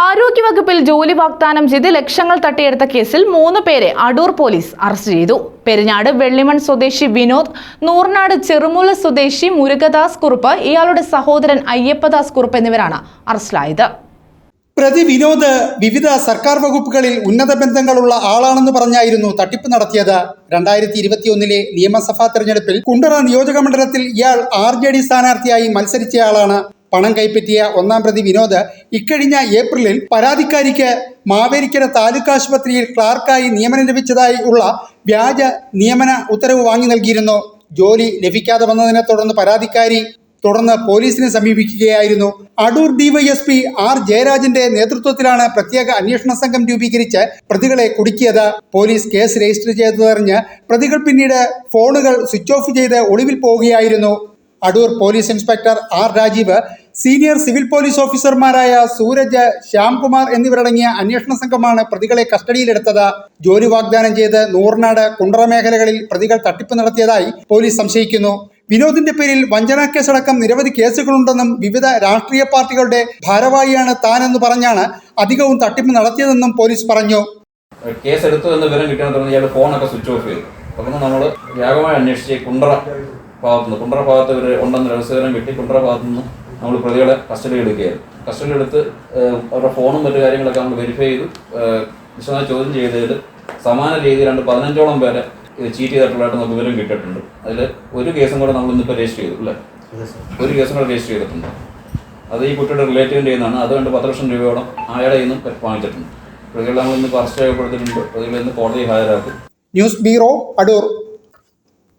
ആരോഗ്യവകുപ്പിൽ ജോലി വാഗ്ദാനം ചെയ്ത് ലക്ഷങ്ങൾ തട്ടിയെടുത്ത കേസിൽ മൂന്ന് പേരെ അടൂർ പോലീസ് അറസ്റ്റ് ചെയ്തു. പെരിഞ്ഞാട് വെള്ളിമൺ സ്വദേശി വിനോദ് നൂർനാട് ചെറുമൂല സ്വദേശി മുരുകദാസ് കുറുപ്പ് ഇയാളുടെ സഹോദരൻ അയ്യപ്പദാസ് കുറുപ്പ് എന്നിവരാണ് അറസ്റ്റിലായത്. പ്രതി വിനോദ് വിവിധ സർക്കാർ വകുപ്പുകളിൽ ഉന്നത ബന്ധങ്ങളുള്ള ആളാണെന്ന് പറഞ്ഞായിരുന്നു തട്ടിപ്പ് നടത്തിയത്. രണ്ടായിരത്തി ഇരുപത്തിയൊന്നിലെ നിയമസഭാ തെരഞ്ഞെടുപ്പിൽ കുണ്ടറ നിയോജക മണ്ഡലത്തിൽ ഇയാൾ ആർ ജെ ഡി സ്ഥാനാർത്ഥിയായി മത്സരിച്ചയാളാണ്. പണം കൈപ്പറ്റിയ ഒന്നാം പ്രതി വിനോദ് ഇക്കഴിഞ്ഞ ഏപ്രിലിൽ പരാതിക്കാരിക്ക് മാവേലിക്കര താലൂക്ക് ആശുപത്രിയിൽ ക്ലാർക്കായി നിയമനം ലഭിച്ചതായി ഉള്ള വ്യാജ നിയമന ഉത്തരവ് വാങ്ങി നൽകിയിരുന്നു. ജോലി ലഭിക്കാതെ വന്നതിനെ തുടർന്ന് പരാതിക്കാരി തുടർന്ന് പോലീസിനെ സമീപിക്കുകയായിരുന്നു. അടൂർ ഡിവൈഎസ്പി ആർ ജയരാജന്റെ നേതൃത്വത്തിലാണ് പ്രത്യേക അന്വേഷണ സംഘം രൂപീകരിച്ച് പ്രതികളെ കുടുക്കിയത്. പോലീസ് കേസ് രജിസ്റ്റർ ചെയ്തതറിഞ്ഞ് പ്രതികൾ പിന്നീട് ഫോണുകൾ സ്വിച്ച് ഓഫ് ചെയ്ത് ഒളിവിൽ പോവുകയായിരുന്നു. Adoor police inspector R Rajeev senior civil police ഓഫീസർമാരായ സൂരജ് ശ്യാംകുമാർ എന്നിവരടങ്ങിയ അന്വേഷണ സംഘമാണ് പ്രതികളെ കസ്റ്റഡിയിലെടുത്തത്. ജോലി വാഗ്ദാനം ചെയ്ത് നൂറിനാട് കുണ്ടറ മേഖലകളിൽ പ്രതികൾ തട്ടിപ്പ് നടത്തിയതായി പോലീസ് സംശയിക്കുന്നു. വിനോദിന്റെ പേരിൽ വഞ്ചനാ കേസടക്കം നിരവധി കേസുകളുണ്ടെന്നും വിവിധ രാഷ്ട്രീയ പാർട്ടികളുടെ ഭാരവാഹിയാണ് താനെന്ന് പറഞ്ഞാണ് അധികവും തട്ടിപ്പ് നടത്തിയതെന്നും പോലീസ് പറഞ്ഞു. കേസ് എന്ന് വിവരം കിട്ടിയ തുടർന്ന് ഇയാൾ ഫോണൊക്കെ സ്വിച്ച് ഓഫ് ചെയ്തു. അപ്പം നമ്മൾ വ്യാപകമായി അന്വേഷിച്ച് കുണ്ടറ ഭാഗത്തുനിന്ന് കുണ്ടറ ഭാഗത്ത് ഉണ്ടെന്ന് രഹസ്യവിവരം കിട്ടി കുണ്ടറ ഭാഗത്തുനിന്ന് നമ്മൾ പ്രതികളെ കസ്റ്റഡി എടുക്കുകയായിരുന്നു. കസ്റ്റഡി എടുത്ത് അവരുടെ ഫോണും മറ്റു കാര്യങ്ങളൊക്കെ നമ്മൾ വെരിഫൈ ചെയ്തു. വിശദമായി ചോദ്യം ചെയ്തതിൽ സമാന രീതിയിൽ രണ്ട് പതിനഞ്ചോളം പേരെ ഇത് ചീറ്റ് ചെയ്തിട്ടുള്ളതായിട്ട് നമുക്ക് വിവരം കിട്ടിയിട്ടുണ്ട്. അതിൽ ഒരു കേസും കൂടെ നമ്മൾ ഇന്നിപ്പോൾ രജിസ്റ്റർ ചെയ്തു അല്ലേ? ഒരു കേസും കൂടെ രജിസ്റ്റർ ചെയ്തിട്ടുണ്ട്. അത് ഈ കുട്ടിയുടെ റിലേറ്റീവിന്റെ ചെയ്യുന്നതാണ് അത് കണ്ട് പത്ത് ലക്ഷം രൂപയോളം അയാളെ നിന്നും വാങ്ങിച്ചിട്ടുണ്ട്. പ്രതികളെ നമ്മൾ ഇന്ന് അറസ്റ്റ് രേഖപ്പെടുത്തിയിട്ടുണ്ട് പ്രതികളെ ഇന്ന് കോടതി ഹാജരാക്കും. News bureau Adoor.